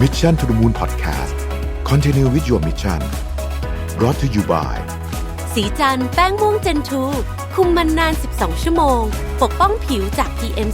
Mission to the Moon Podcast Continue with your mission brought to you by สีจันแป้งม่วงเจนทูคุมมันนาน 12 ชั่วโมง ปกป้องผิวจาก PM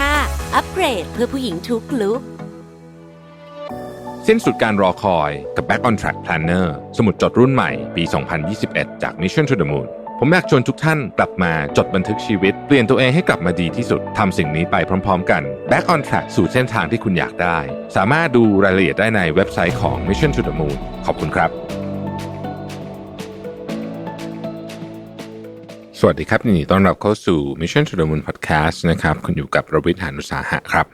2.5 อัปเกรดเพื่อผู้หญิงทุกลุกสิ้นสุดการรอคอยกับ Back on Track Planner สมุดจดรุ่นใหม่ปี 2021 จาก Mission to the Moon ผมอยากชวนทุกท่านกลับมาจดบันทึกชีวิต เปลี่ยนตัวเองให้กลับมาดีที่สุดทำสิ่งนี้ไปพร้อม ๆ กัน Back on Track สู่เส้นทางที่คุณอยากได้ สามารถดูรายละเอียดได้ในเว็บไซต์ของ Mission to the Moon ขอบคุณครับ สวัสดีครับนดีต้อนรับเข้าสู่ Mission to the Moon Podcast นะครับคุณอยู่กับรวิทยานุสาหะครับ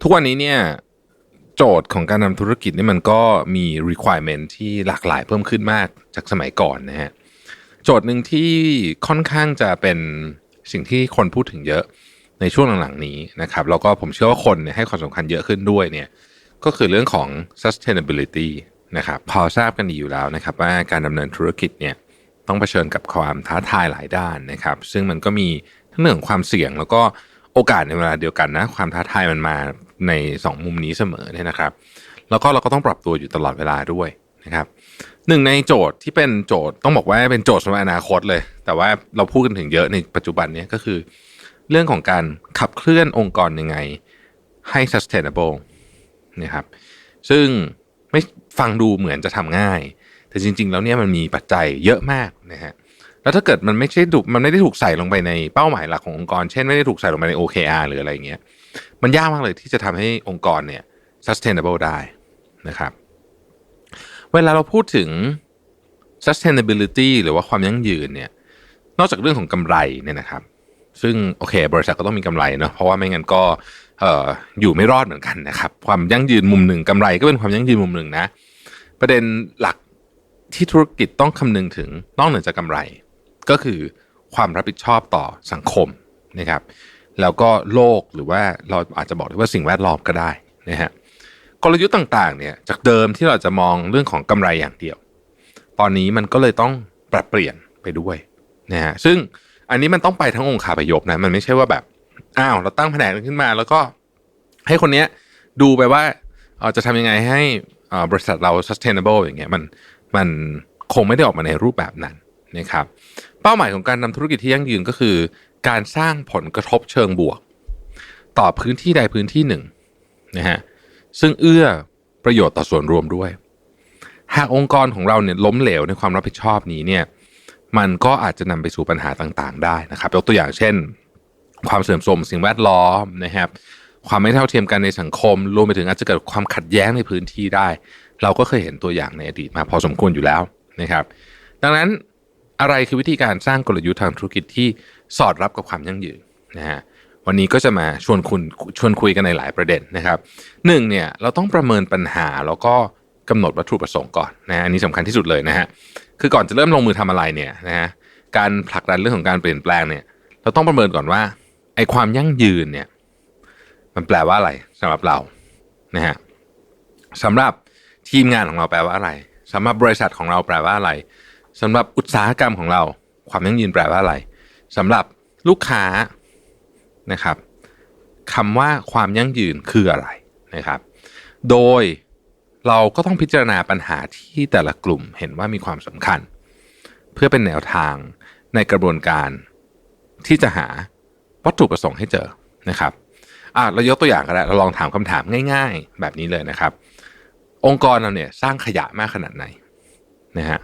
ทุกวันนี้เนี่ยโจทย์ของการทำธุรกิจนี่มันก็มี requirement ที่หลากหลายเพิ่มขึ้นมากจากสมัยก่อนนะฮะ โจทย์หนึ่งที่ค่อนข้างจะเป็นสิ่งที่คนพูดถึงเยอะในช่วงหลังๆนี้นะครับแล้วก็ผมเชื่อว่าคนเนี่ยให้ความสำคัญเยอะขึ้นด้วยเนี่ยก็คือเรื่องของ sustainability นะครับพอทราบกันดีอยู่แล้วนะครับว่าการดำเนินธุรกิจเนี่ยต้องเผชิญกับความท้าทายหลายด้านนะครับ ซึ่งมันก็มีทั้งเรื่องของความเสี่ยง แล้วก็โอกาสในเวลาเดียวกันนะความท้าทายมันมาในสองมุมนี้เสมอเนี่ยนะครับ แล้วก็เราก็ต้องปรับตัวอยู่ตลอดเวลาด้วยนะครับ หนึ่งในโจทย์ที่เป็นโจทย์ต้องบอกว่าเป็นโจทย์สำหรับอนาคตเลย แต่ว่าเราพูดกันถึงเยอะในปัจจุบันนี้ก็คือ เรื่องของการขับเคลื่อนองค์กรยังไงให้ sustainable นะครับ ซึ่งไม่ฟังดูเหมือนจะทำง่าย แต่จริง ๆ แล้วเนี่ยมันมีปัจจัยเยอะมากนะฮะแล้วถ้าเกิดมันไม่ใช่ถูกมันไม่ได้ถูกใส่ลงไปในเป้าหมายหลักขององค์กร เช่นไม่ได้ถูกใส่ลงไปใน OKR หรืออะไรเงี้ย มันยากมากเลยที่จะทำให้องค์กรเนี่ย sustainable ได้นะครับ เวลาเราพูดถึง sustainability หรือว่าความยั่งยืนเนี่ย นอกจากเรื่องของกำไรเนี่ยนะครับ ซึ่งโอเค บริษัทก็ต้องมีกำไรเนาะเพราะว่าไม่งั้นก็เอ่ออยู่ไม่รอดเหมือนกันนะครับ ความยั่งยืนมุมหนึ่งกำไรก็เป็นความยั่งยืนมุมหนึ่งนะ ประเด็นหลักที่ธุรกิจต้องคำนึงถึงนอกเหนือจากกำไร ก็คือความรับผิดชอบต่อสังคมนะครับ แล้วก็โลกหรือว่าเราอาจจะบอกได้ว่าสิ่งแวดล้อมก็ได้นะฮะ กลยุทธ์ต่างๆเนี่ยจากเดิมที่เราจะมองเรื่องของกำไรอย่างเดียว ตอนนี้มันก็เลยต้องปรับเปลี่ยนไปด้วยนะฮะซึ่งอันนี้มันต้องไปทั้งองค์คาพยพนะมันไม่ใช่ว่าแบบอ้าวเราตั้งแผนกขึ้นมา แล้วก็ให้คนเนี้ยดูไปว่าเอ่อจะทำยังไงให้บริษัทเรา sustainable อย่างเงี้ยมันมันคงไม่ได้ออกมาในรูปแบบนั้นนะครับ เป้าหมายของการนำธุรกิจที่ยั่งยืนก็คือ การสร้างผลกระทบเชิงบวก ต่อพื้นที่ใดพื้นที่หนึ่งนะฮะ ซึ่งเอื้อประโยชน์ต่อส่วนรวมด้วย หากองค์กรของเราเนี่ยล้มเหลวในความรับผิดชอบนี้เนี่ยมันก็อาจจะนำไปสู่ปัญหาต่างๆ ได้นะครับยกตัวอย่างเช่น ความเสื่อมโทรมสิ่งแวดล้อมนะครับความไม่เท่าเทียมกันในสังคม รวมไปถึงอาจจะเกิดความขัดแย้งในพื้นที่ได้ เราก็เคยเห็นตัวอย่างในอดีตมาพอสมควรอยู่แล้วนะครับ ดังนั้นอะไรคือวิธีการสร้างกลยุทธ์ทางธุรกิจที่สอดรับกับความยั่งยืนนะฮะ วันนี้ก็จะมาชวนคุณชวนคุยกันในหลายประเด็นนะครับหนึ่งเนี่ยเราต้องประเมินปัญหาแล้วก็กำหนดวัตถุประสงค์ก่อนนะอันนี้สำคัญที่สุดเลยนะฮะคือก่อนจะเริ่มลงมือทำอะไรเนี่ยนะฮะการผลักดันเรื่องของการเปลี่ยนแปลงเนี่ยเราต้องประเมินก่อนว่าไอ้ความยั่งยืนเนี่ยมันแปลว่าอะไรสำหรับเรานะฮะสำหรับทีมงานของเราแปลว่าอะไรสำหรับบริษัทของเราแปลว่าอะไรสำหรับอุตสาหกรรมของเรา ความยั่งยืนแปลว่าอะไรสำหรับลูกค้า นะครับคำว่าความยั่งยืนคืออะไรนะครับ โดยเราก็ต้องพิจารณาปัญหาที่แต่ละกลุ่มเห็นว่ามีความสำคัญ เพื่อเป็นแนวทางในกระบวนการที่จะหาวัตถุประสงค์ให้เจอนะครับอะเรายกตัวอย่างกันแล้วเราลองถามคำถามง่าย ๆ แบบนี้เลยนะครับ องค์กรเราเนี่ยสร้างขยะมากขนาดไหนนะฮะ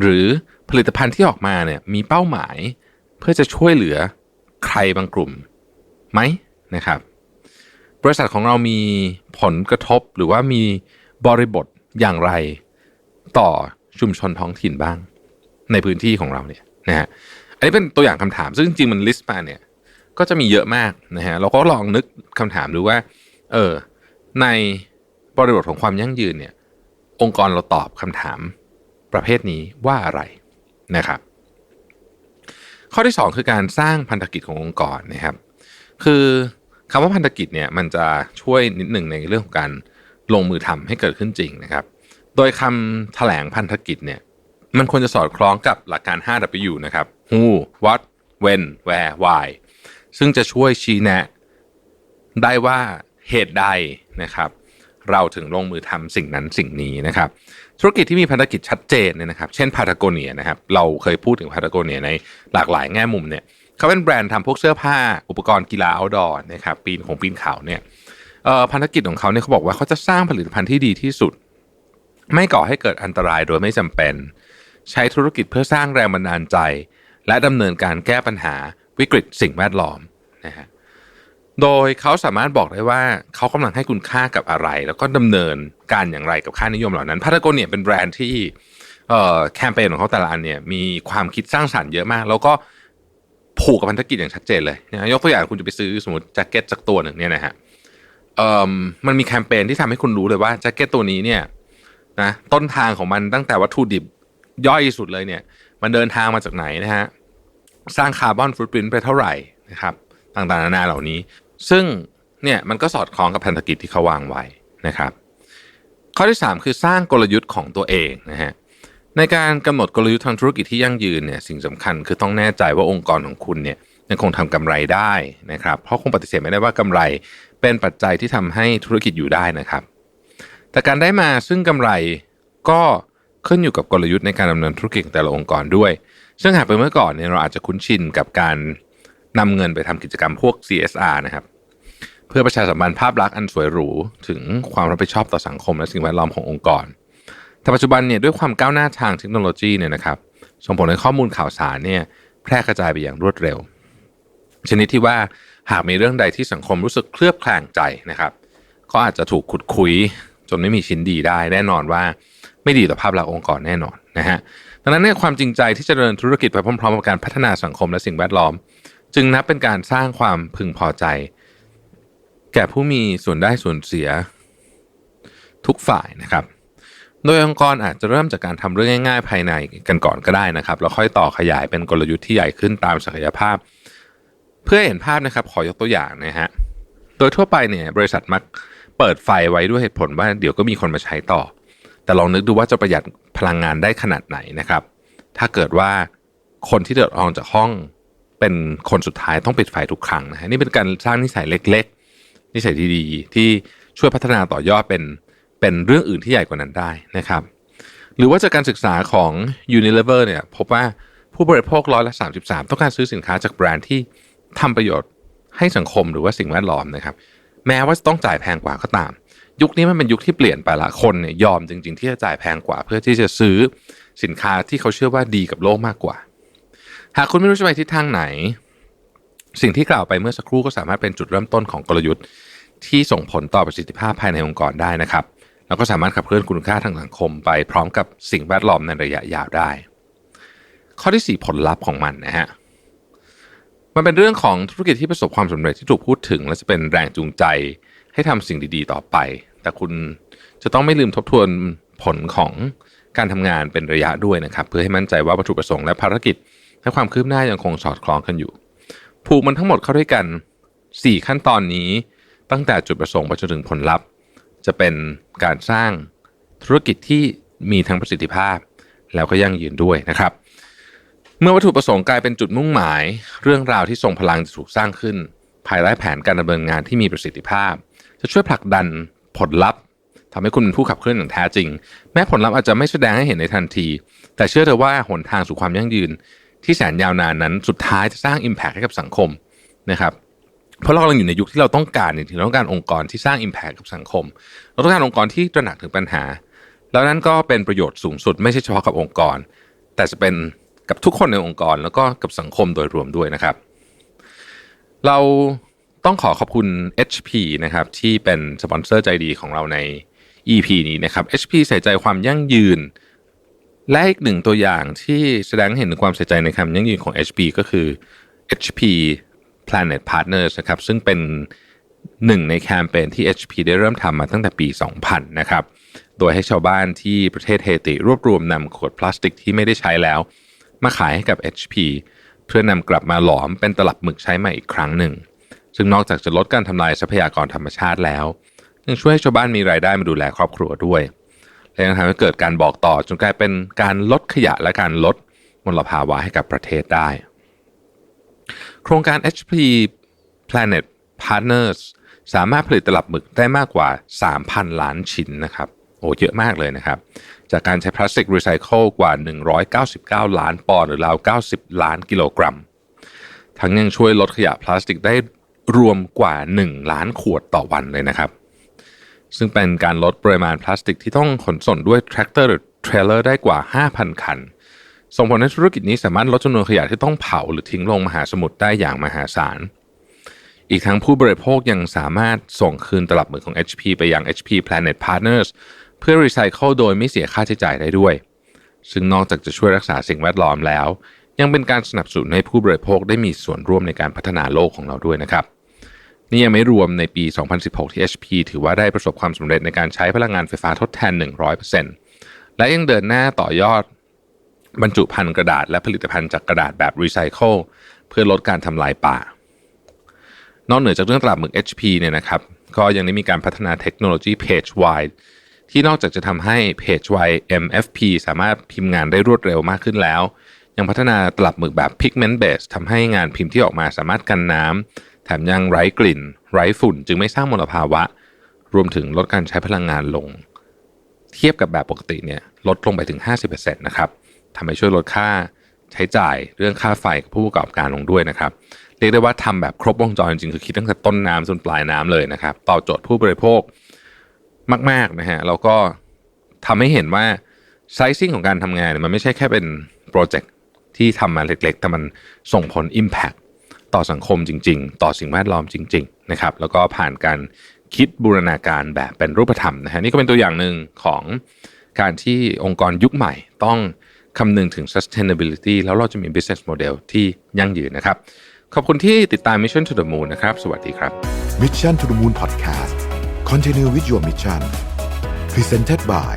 หรือผลิตภัณฑ์ที่ออกมาเนี่ยมีเป้าหมายเพื่อจะช่วยเหลือ ใครบางกลุ่มไหมนะครับ บริษัทของเรามีผลกระทบหรือว่ามีบริบทอย่างไรต่อชุมชนท้องถิ่นบ้าง ในพื้นที่ของเราเนี่ยนะฮะอันนี้เป็นตัวอย่างคำถาม ซึ่งจริงๆมันลิสต์มาเนี่ยก็จะมีเยอะมากนะฮะเราก็ลองนึกคำถามดูว่า เออในบริบทของความยั่งยืนเนี่ย องค์กรเราตอบคำถามประเภทนี้ว่าอะไรนะครับ ข้อที่ 2 คือการสร้างพันธกิจขององค์กรนะครับ คือคำว่าพันธกิจเนี่ยมันจะช่วยนิดหนึ่งในเรื่องของการลงมือทำให้เกิดขึ้นจริงนะครับ โดยคำแถลงพันธกิจเนี่ยมันควรจะสอดคล้องกับหลักการ 5W นะครับ Who What When Where Why ซึ่งจะช่วยชี้แนะ ได้ว่าเหตุใดนะครับ เราถึงลงมือทำสิ่งนั้นสิ่งนี้นะครับ ธุรกิจที่มีภารกิจชัดเจนเนี่ยนะครับ เช่นพา t a โกเนียนะครับ เราเคยพูดถึงพา t a โกเนียในหลากหลายแง่มุมเนี่ยเขาเป็นแบรนด์ทำพวกเสื้อผ้า อุปกรณ์กีฬา outdoor นะครับ ปีนของปีนเขาเนี่ยเอ่อภารกิจของเขาเนี่ยเขาบอกว่าเขาจะสร้างผลิตภัณฑ์ที่ดีที่สุด ไม่ก่อให้เกิดอันตรายโดยไม่จำเป็น ใช้ธุรกิจเพื่อสร้างแรงบันดาลใจ และดำเนินการแก้ปัญหาวิกฤตสิ่งแวดล้อมนะฮะ โดยเขาสามารถบอกได้ว่าเขากำลังให้คุณค่ากับอะไร แล้วก็ดำเนินการอย่างไรกับค่านิยมเหล่านั้นพาราโกเนียเป็นแบรนด์ที่แคมเปญของเขาแต่ละอันเนี่ยมีความคิดสร้างสรรค์เยอะมาก แล้วก็ผูกกับพันธกิจอย่างชัดเจนเลยนะยกตัวอย่างคุณจะไปซื้อสมมติแจ็คเก็ตสักตัวหนึ่งเนี่ยนะฮะมันมีแคมเปญที่ทำให้คุณรู้เลยว่าแจ็คเก็ตตัวนี้เนี่ยนะต้นทางของมันตั้งแต่วัตถุดิบย่อยสุดเลยเนี่ย มันเดินทางมาจากไหนนะฮะสร้างคาร์บอนฟุตปรินไปเท่าไหร่นะครับ ต่างๆนานาเหล่านี้ ซึ่งเนี่ยมันก็สอดคล้องกับพันธกิจที่เขาวางไว้นะครับ ข้อที่ 3 คือสร้างกลยุทธ์ของตัวเองนะฮะในการกำหนดกลยุทธ์ทางธุรกิจที่ยั่งยืนเนี่ยสิ่งสำคัญคือต้องแน่ใจว่าองค์กรของคุณเนี่ยยังคงทำกำไรได้นะครับ เพราะคงปฏิเสธไม่ได้ว่ากำไรเป็นปัจจัยที่ทำให้ธุรกิจอยู่ได้นะครับ แต่การได้มาซึ่งกำไรก็ขึ้นอยู่กับกลยุทธ์ในการดำเนินธุรกิจแต่ละองค์กรด้วย ซึ่งหากเป็นเมื่อก่อนเนี่ยเราอาจจะคุ้นชินกับการนำเงินไปทำกิจกรรมพวก CSR นะครับ เพื่อประชาสัมพันธ์ภาพลักษณ์อันสวยหรูถึงความรับผิดชอบต่อสังคมและสิ่งแวดล้อมขององค์กรแต่ปัจจุบันเนี่ยด้วยความก้าวหน้าทางเทคโนโลยีเนี่ยนะครับส่งผลให้ข้อมูลข่าวสารเนี่ยแพร่กระจายไปอย่างรวดเร็ว ชนิดที่ว่าหากมีเรื่องใดที่สังคมรู้สึกเคลือบแคลงใจนะครับก็อาจจะถูกขุดคุย จนไม่มีชิ้นดีได้ แน่นอนว่าไม่ดีต่อภาพลักษณ์องค์กรแน่นอนนะฮะดังนั้นเนี่ยความจริงใจที่จะดำเนินธุรกิจไปพร้อมๆกับการพัฒนาสังคมและสิ่งแวดล้อม จึงนับเป็นการสร้างความพึงพอใจ แก่ผู้มีส่วนได้ส่วนเสียทุกฝ่ายนะครับ โดยองค์กรอาจจะเริ่มจากการทำเรื่องง่าย ๆ ภายในกันก่อนก็ได้นะครับ แล้วค่อยต่อขยายเป็นกลยุทธ์ที่ใหญ่ขึ้นตามศักยภาพ เพื่อเห็นภาพนะครับ ขอยกตัวอย่างนะฮะ โดยทั่วไปเนี่ยบริษัทมักเปิดไฟไว้ด้วยเหตุผลว่าเดี๋ยวก็มีคนมาใช้ต่อ แต่ลองนึกดูว่าจะประหยัดพลังงานได้ขนาดไหนนะครับ ถ้าเกิดว่าคนที่เดือดร้อนจากห้องเป็นคนสุดท้ายต้องปิดไฟทุกครั้งนะฮะนี่เป็นการสร้างนิสัยเล็ก ๆ นิสัยที่ดีที่ช่วยพัฒนาต่อยอดเป็นเป็นเรื่องอื่นที่ใหญ่กว่านั้นได้นะครับ หรือว่าจากการศึกษาของ Unilever เนี่ยพบว่าผู้บริโภคร้อยละ33 ต้องการซื้อสินค้าจากแบรนด์ที่ทำประโยชน์ให้สังคมหรือว่าสิ่งแวดล้อมนะครับ แม้ว่าจะต้องจ่ายแพงกว่าก็ตาม ยุคนี้มันเป็นยุคที่เปลี่ยนไปละคนเนี่ยยอมจริง ๆ ที่จะจ่ายแพงกว่า เพื่อที่จะซื้อสินค้าที่เขาเชื่อว่าดีกับโลกมากกว่า หากคุณไม่รู้จะไปทิศทางไหน สิ่งที่กล่าวไปเมื่อสักครู่ก็สามารถเป็นจุดเริ่มต้นของกลยุทธ์ ที่ส่งผลต่อประสิทธิภาพภายในองค์กรได้นะครับแล้วก็สามารถขับเคลื่อนคุณค่าทางสังคมไปพร้อมกับสิ่งแวดล้อมในระยะยาวได้ ข้อที่ 4 ผลลัพธ์ของมันนะฮะมันเป็นเรื่องของธุรกิจที่ประสบความสำเร็จที่ถูกพูดถึง และจะเป็นแรงจูงใจให้ทำสิ่งดีๆ ต่อไป แต่คุณจะต้องไม่ลืมทบทวนผลของการทำงานเป็นระยะด้วยนะครับ เพื่อให้มั่นใจว่าวัตถุประสงค์และภารกิจและความคืบหน้ายังคงสอดคล้องกันอยู่ ผูกมันทั้งหมดเข้าด้วยกัน 4 ขั้นตอนนี้ ตั้งแต่จุดประสงค์ไปจนถึงผลลัพธ์ จะเป็นการสร้างธุรกิจที่มีทั้งประสิทธิภาพ แล้วก็ยั่งยืนด้วยนะครับ เมื่อวัตถุประสงค์กลายเป็นจุดมุ่งหมาย เรื่องราวที่ทรงพลังจะถูกสร้างขึ้น ภายใต้แผนการดำเนินงานที่มีประสิทธิภาพ จะช่วยผลักดันผลลัพธ์ทำให้คุณเป็นผู้ขับเคลื่อนอย่างแท้จริง แม้ผลลัพธ์อาจจะไม่แสดงให้เห็นในทันที แต่เชื่อเถอะว่าหนทางสู่ความยั่งยืน ที่แสนยาวนานนั้น สุดท้ายจะสร้าง Impact ให้กับสังคมนะครับเพราะเรากำลังอยู่ในยุคที่เราต้องการจริงๆเราต้องการองค์กรที่สร้าง Impact กับสังคม เราต้องการองค์กรที่ตระหนักถึงปัญหา แล้วนั้นก็เป็นประโยชน์สูงสุด ไม่ใช่เฉพาะกับองค์กร แต่จะเป็นกับทุกคนในองค์กร แล้วก็กับสังคมโดยรวมด้วยนะครับ เราต้องขอขอบคุณ HP นะครับที่เป็นสปอนเซอร์ใจดีของเราใน EP นี้นะครับ HP ใส่ใจความยั่งยืน และอีกหนึ่งตัวอย่างที่แสดงเห็นถึงความใส่ใจในความยั่งยืนของ HP ก็คือ HP Planet Partners นะครับซึ่งเป็นหนึ่งในแคมเปญที่ HP ได้เริ่มทำมาตั้งแต่ปี 2000 นะครับ โดยให้ชาวบ้านที่ประเทศเฮติรวบรวมนำขวดพลาสติกที่ไม่ได้ใช้แล้ว มาขายให้กับ HP เพื่อนำกลับมาหลอมเป็นตลับหมึกใช้ใหม่อีกครั้งหนึ่ง ซึ่งนอกจากจะลดการทำลายทรัพยากรธรรมชาติแล้ว ยังช่วยให้ชาวบ้านมีรายได้มาดูแลครอบครัวด้วย และยังทำให้เกิดการบอกต่อจนกลายเป็นการลดขยะและการลดมลภาวะให้กับประเทศได้ โครงการ HP Planet Partners สามารถผลิตตลับหมึกได้มากกว่า 3,000 ล้านชิ้นนะครับโอ้เยอะมากเลยนะครับ จากการใช้พลาสติกรีไซเคิลกว่า 199 ล้านปอนด์หรือราว 90 ล้านกิโลกรัม ทั้งยังช่วยลดขยะพลาสติกได้รวมกว่า 1 ล้านขวดต่อวันเลยนะครับ ซึ่งเป็นการลดปริมาณพลาสติกที่ต้องขนส่งด้วยแทรกเตอร์หรือเทรลเลอร์ได้กว่า 5,000 คัน ส่งผลให้ธุรกิจนี้สามารถลดจำนวนขยะที่ต้องเผาหรือทิ้งลงมหาสมุทรได้อย่างมหาศาล อีกทั้งผู้บริโภคยังสามารถส่งคืนตลับหมึกของ HP ไปยัง HP Planet Partners เพื่อรีไซเคิลโดยไม่เสียค่าใช้จ่ายได้ด้วย ซึ่งนอกจากจะช่วยรักษาสิ่งแวดล้อมแล้ว ยังเป็นการสนับสนุนให้ผู้บริโภคได้มีส่วนร่วมในการพัฒนาโลกของเราด้วยนะครับ นี่ยังไม่รวมในปี 2016 ที่ HP ถือว่าได้ประสบความสำเร็จในการใช้พลังงานไฟฟ้าทดแทน 100%และยังเดินหน้าต่อยอดบรรจุภัณฑ์กระดาษและผลิตภัณฑ์จากกระดาษแบบรีไซเคิลเพื่อลดการทำลายป่า นอกเหนือจากเรื่องตลับหมึก HP เนี่ยนะครับ ก็ยังได้มีการพัฒนาเทคโนโลยี Page Wide ที่นอกจากจะทำให้ Page Wide MFP สามารถพิมพ์งานได้รวดเร็วมากขึ้นแล้ว ยังพัฒนาตลับหมึกแบบ Pigment Base ทำให้งานพิมพ์ที่ออกมาสามารถกันน้ำ แถมยังไร้กลิ่น ไร้ฝุ่นจึงไม่สร้างมลภาวะ รวมถึงลดการใช้พลังงานลง เทียบกับแบบปกติเนี่ยลดลงไปถึง 50%นะครับทำให้ช่วยลดค่าใช้จ่ายเรื่องค่าไฟกับผู้ประกอบการลงด้วยนะครับ เรียกได้ว่าทำแบบครบวงจรจริงๆคือคิดตั้งแต่ต้นน้ำจนปลายน้ำเลยนะครับตอบโจทย์ผู้บริโภคมากๆนะฮะแล้วก็ทำให้เห็นว่าไซซิ่งของการทำงานเนี่ยมันไม่ใช่แค่เป็นโปรเจกต์ที่ทำมาเล็กๆ แต่มันส่งผล Impact ต่อสังคมจริง ๆ ต่อสิ่งแวดล้อมจริง ๆ นะครับ แล้วก็ผ่านการคิดบูรณาการแบบเป็นรูปธรรมนะฮะนี่ก็เป็นตัวอย่างหนึ่งของการที่องค์กรยุคใหม่ต้องคำนึงถึง sustainability แล้วเราจะมี business model ที่ยั่งยืนนะครับ ขอบคุณที่ติดตาม Mission to the Moon นะครับ สวัสดีครับ Mission to the Moon Podcast Continue with your mission Presented by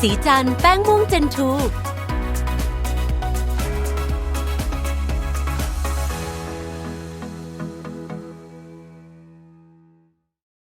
สีจันแป้งม่วงเจนทู